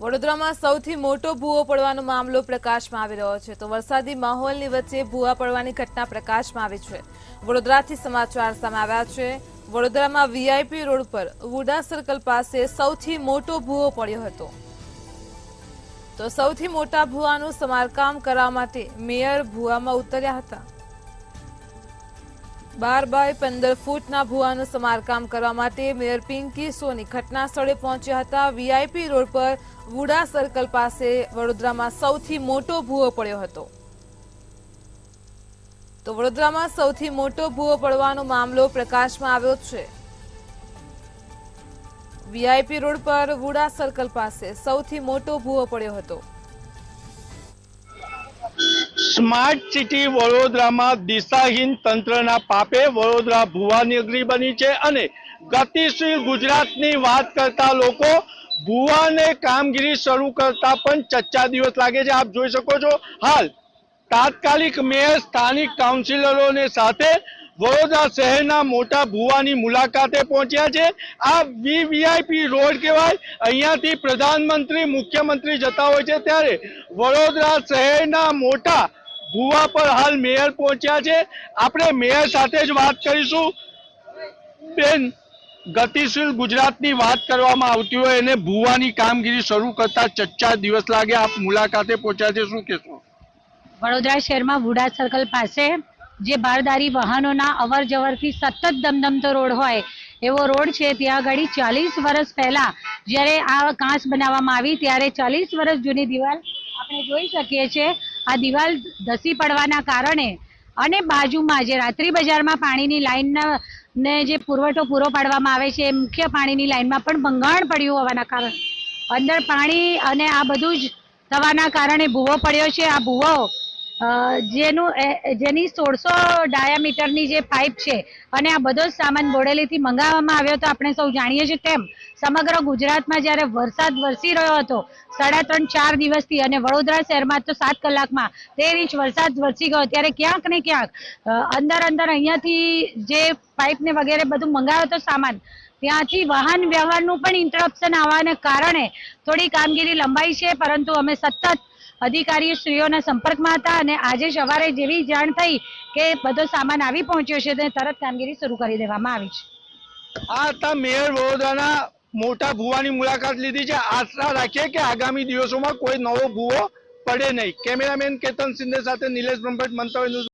વડોદરામાં સૌથી મોટો ભૂવો પડવાનો મામલો પ્રકાશમાં આવી રહ્યો છે. તો વરસાદી માહોલની વચ્ચે ભૂવા પડવાની ઘટના પ્રકાશમાં આવી છે. વડોદરાથી સમાચાર સામે આવ્યા છે. વડોદરામાં વીઆઈપી રોડ પર વુડા સર્કલ પાસે સૌથી મોટો ભૂવો પડ્યો હતો. તો સૌથી મોટા ભૂવાનું સમારકામ કરવા માટે મેયર ભૂવામાં ઉતર્યા હતા. બાર બાય પંદર ફૂટના ભૂવાનું સમારકામ કરવા માટે મેયર પિંકી સોની ઘટના સ્થળે પહોંચ્યા હતા. વીઆઈપી રોડ પર વુડા સર્કલ પાસે વડોદરામાં સૌથી મોટો ભૂવો પડ્યો હતો. તો વડોદરામાં સૌથી મોટો ભૂવો પડવાનો મામલો પ્રકાશમાં આવ્યો છે. વીઆઈપી રોડ પર વુડા સર્કલ પાસે સૌથી મોટો ભૂવો પડ્યો હતો. સ્માર્ટ સિટી વડોદરામાં દિશાહીન તંત્રના પાપે વડોદરા ભુવાનગરી બની છે અને ગતિશીલ ગુજરાતની વાત કરતા લોકો ભુવાને કામગીરી શરૂ કરતા પણ ચચ્ચા દિવસ લાગે છે. આપ જોઈ શકો છો. હાલ તાત્કાલિક મેયર, સ્થાનિક કાઉન્સિલરોને સાથે વડોદરા શહેરના મોટા ભુવાની મુલાકાતે પહોંચ્યા છે. આ વીવીઆઈપી રોડ કહેવાય. અહીંયાથી પ્રધાનમંત્રી, મુખ્યમંત્રી જતા હોય છે. ત્યારે વડોદરા શહેરના મોટા ભુવા પર હાલ મેયર પહોંચ્યા છે. આપણે મેયર સાથે જ વાત કરીશું. બેન, ગતિશીલ ગુજરાતની વાત કરવામાં આવતી હોય એને ભુવાની કામગીરી શરૂ કરતા ચચ્ચા દિવસ લાગે. આપ મુલાકાતે પહોંચ્યા છે. શું કહેશો? વડોદરા શહેરમાં વુડા સર્કલ પાસે જે બારદારી વાહનોના અવર જવરથી સતત ધમધમતો રોડ હોય, એવો રોડ છે. ત્યાં આગળ ચાલીસ વર્ષ પહેલા જ્યારે આ કાંસ બનાવવામાં આવી, ત્યારે ચાલીસ વર્ષ જૂની દિવાલ આપણે જોઈ શકીએ છીએ. આ દિવાલ ધસી પડવાના કારણે અને બાજુમાં જે રાત્રિ બજારમાં પાણીની લાઇનના ને જે પુરવઠો પૂરો પાડવામાં આવે છે મુખ્ય પાણીની લાઈનમાં પણ ભંગાણ પડ્યું હોવાના કારણે. અંદર પાણી અને આ બધું જ થવાના કારણે ભૂવો પડ્યો છે. આ ભૂવો જેનું જેની સોળસો ડાયામીટરની જે પાઇપ છે, અને આ બધો જ સામાન બોડેલીથી મંગાવવામાં આવ્યો હતો આપણે સૌ જાણીએ છીએ તેમ સમગ્ર ગુજરાતમાં જ્યારે વરસાદ વરસી રહ્યો હતો, સાડા ત્રણ, ચાર દિવસથી, અને વડોદરા શહેરમાં તો સાત કલાકમાં તેર ઇંચ વરસાદ વરસી ગયો, ત્યારે ક્યાંક ને ક્યાંક અંદર અંદર અહીંયાથી જે પાઇપને વગેરે બધું મંગાવ્યો હતો સામાન, ત્યાંથી વાહન વ્યવહારનું પણ ઇન્ટરપ્શન આવવાને કારણે થોડી કામગીરી લંબાઈ છે, પરંતુ અમે સતત અધિકારી શ્રીઓના સંપર્કમાં હતા અને આજે સવારે જેવી જાણ થઈ કે બધો સામાન આવી પહોંચ્યો છે, તે તરત કામગીરી શરૂ કરી દેવામાં આવી છે. આ હતા મેયર વડોદરાના મોટા ભુવાની મુલાકાત લીધી છે. આશા રાખીએ કે આગામી દિવસોમાં કોઈ નવો ભુવો પડે નહીં. કેમેરામેન કેતન સિંધે સાથે નિલેશ બ્રહ્મભટ્ટ, મંતવ્ય